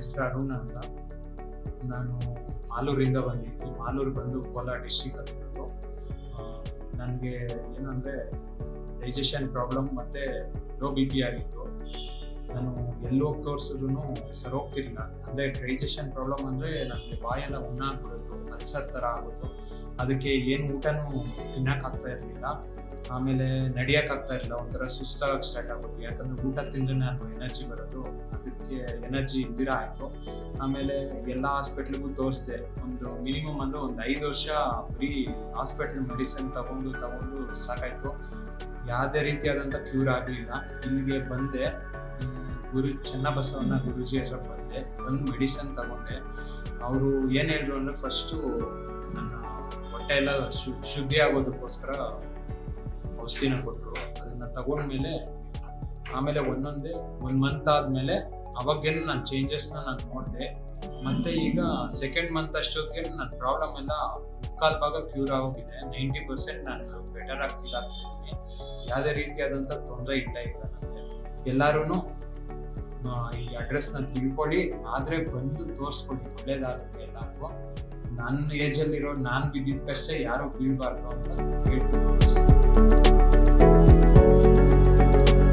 ಹೆಸರು ಅರುಣ್ ಅಂತ ನಾನು ಮಾಲೂರಿಂದ ಬಂದಿದ್ದೀನಿ. ಮಾಲೂರು ಬಂದು ಕೋಲಾರ ಡಿಸ್ಟಿಕ್ ಆಗಿರೋದು ನನಗೆ ಏನಂದರೆ ಡೈಜೆಷನ್ ಪ್ರಾಬ್ಲಮ್ ಮತ್ತು ಲೋ ಬಿ ಪಿ ಆಗಿತ್ತು. ನಾನು ಎಲ್ಲಿ ಹೋಗಿ ತೋರಿಸಿದ್ರು ಸರ್ ಹೋಗ್ತಿರ್ಲಿಲ್ಲ. ಅಂದರೆ ಡೈಜೆಷನ್ ಪ್ರಾಬ್ಲಮ್ ಅಂದರೆ ನನಗೆ ಬಾಯೆಲ್ಲ ಉಣ್ಣಾಗ್ಬಿಡೋದು ಅಲ್ಸರ್ ಥರ ಆಗೋದು ಅದಕ್ಕೆ ಏನು ಊಟನೂ ತಿನ್ನೋಕ್ಕಾಗ್ತಾ ಇರಲಿಲ್ಲ. ಆಮೇಲೆ ನಡಿಯೋಕ್ಕಾಗ್ತಾ ಇರಲಿಲ್ಲ. ಒಂಥರ ಸುಸ್ತಾಗಕ್ಕೆ ಸ್ಟಾರ್ಟ್ ಆಗೋದು ಯಾಕಂದರೆ ಊಟ ತಿಂದರೆ ನಾನು ಎನರ್ಜಿ ಬರೋದು. ಅದಕ್ಕೆ ಎನರ್ಜಿ ಇಲ್ದಿರ ಆಯಿತು. ಆಮೇಲೆ ಎಲ್ಲ ಹಾಸ್ಪಿಟ್ಲಿಗೂ ತೋರಿಸಿದೆ. ಒಂದು ಮಿನಿಮಮ್ ಅಂದರೆ ಒಂದು ಐದು ವರ್ಷ ಬರೀ ಹಾಸ್ಪಿಟ್ಲ್ ಮೆಡಿಸಿನ್ ತಗೊಂಡು ತಗೊಂಡು ಸಾಕಾಯಿತು. ಯಾವುದೇ ರೀತಿಯಾದಂಥ ಕ್ಯೂರ್ ಆಗಲಿಲ್ಲ. ಇಲ್ಲಿಗೆ ಬಂದೆ. ಗುರು ಚನ್ನಬಸವಣ್ಣ ಗುರುಜಿ ಹೆಸರು ಬಂದೆ. ಬಂದು ಮೆಡಿಸನ್ ತಗೊಂಡೆ. ಅವರು ಏನು ಹೇಳಿದ್ರು ಅಂದರೆ ಫಸ್ಟು ಎಲ್ಲ ಶು, ಶುದ್ಧಿ ಆಗೋದಕ್ಕೋಸ್ಕರ ಔಷಧಿನ ಕೊಟ್ಟರು. ಅದನ್ನು ತಗೊಂಡ್ಮೇಲೆ ಆಮೇಲೆ ಒಂದೊಂದೇ, ಒಂದು ಮಂತ್ ಆದಮೇಲೆ ಅವಾಗೇನು ನಾನು ಚೇಂಜಸ್ನ ನಾನು ನೋಡಿದೆ. ಮತ್ತು ಈಗ ಸೆಕೆಂಡ್ ಮಂತ್ ಅಷ್ಟೊತ್ತಿಗೆ ನನ್ನ ಪ್ರಾಬ್ಲಮ್ ಎಲ್ಲ ಮುಕ್ಕಾಲು ಭಾಗ ಕ್ಯೂರ್ ಆಗೋಗಿದೆ. ನೈಂಟಿ ಪರ್ಸೆಂಟ್ ನಾನು ಬೆಟರ್ ಆಗಿ ಫೀಲ್ ಆಗ್ತಾ ಇದ್ದೀನಿ. ಯಾವುದೇ ರೀತಿಯಾದಂಥ ತೊಂದರೆ ಇಲ್ಲ ಈಗ ನನಗೆ. ಎಲ್ಲರೂ ಈ ಅಡ್ರೆಸ್ನ ತಿಳ್ಕೊಳ್ಳಿ. ಆದರೆ ಬಂದು ತೋರಿಸ್ಕೊಳ್ಳಿ. ಒಳ್ಳೇದಾಗುತ್ತೆ ಎಲ್ಲರಿಗೂ. ನನ್ನ ಏಜಲ್ಲಿರೋ ನಾನು ಬಿದ್ದಿದ್ದ ಕಷ್ಟ ಯಾರೂ ಬೀಳ್ಬಾರ್ದು ಅಂತ ಹೇಳ್ತೀನಿ.